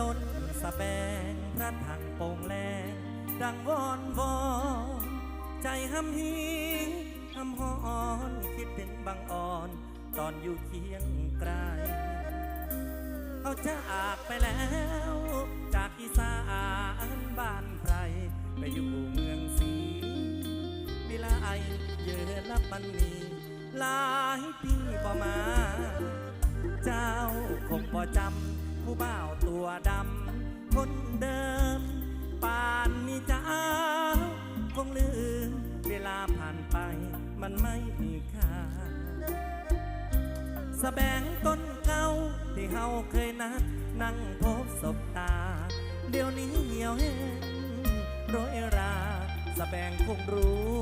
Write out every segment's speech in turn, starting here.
ต้นสะแบงพระถังโป่งแลงดังวอนวอนใจห้ำฮีห้ำหอนคิดถึงบางอ่อน ตอนอยู่เคียงไกลเขาจากไปแล้ว จากอีสานบ้านไพรไปอยู่เมืองศรีวิไลเยอรมันนีหลายปีบ่มา เจ้าคงบ่จำ ผู้บ่าวตัวดำ คนเดิม ป่านนี้เจ้าคงลืม เวลาผ่านไปมันไม่มีค่าสแบงต้นเก่าที่เฮาเคยนัด นั่งพบศบตา เดี๋ยวนี้เหี่ยวแห้งโรยราสแบงคงรู้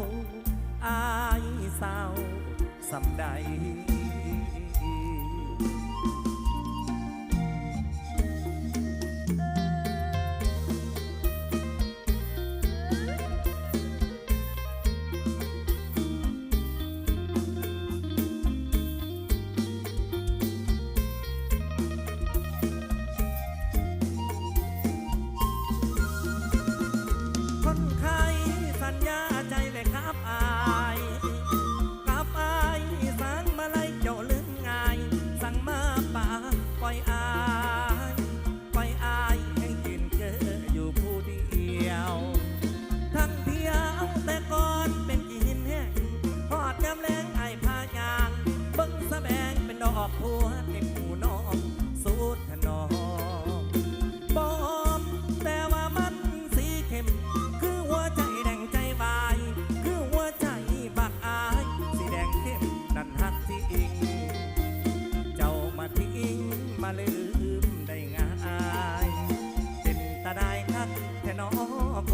อายเศร้าสำใด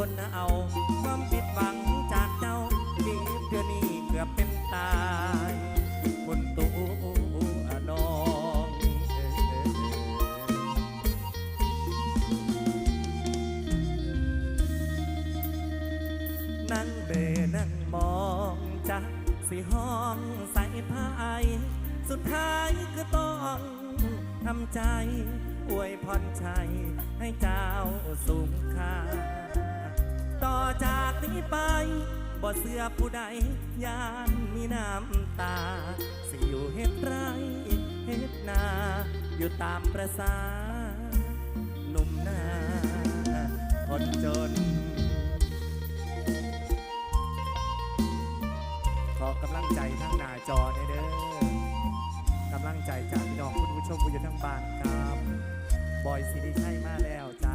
นเอา ความผิดหวังจากเจ้าบีบเดือนนี้เกือบเป็นตายคนตัวน้องเอ้ยนั่งเบนั่งมองจักสิห้องใส่ผ้าไอสุดท้ายก็ต้องทำใจ อวยพรชัยให้เจ้าสูงค่า นี้ไปบ่เสื้อผู้ใดยานมีน้ำตา สิอยู่เฮ็ดไรเฮ็ดนา อยู่ตามประสาหนุ่มหน้าคนจน ขอกำลังใจทั้งหน้าจอเนี่ยเด้อกำลังใจจากพี่น้องคุณผู้ชมผู้อยู่ทั้งบ้านครับ บอยซีดีใช่มาแล้วจ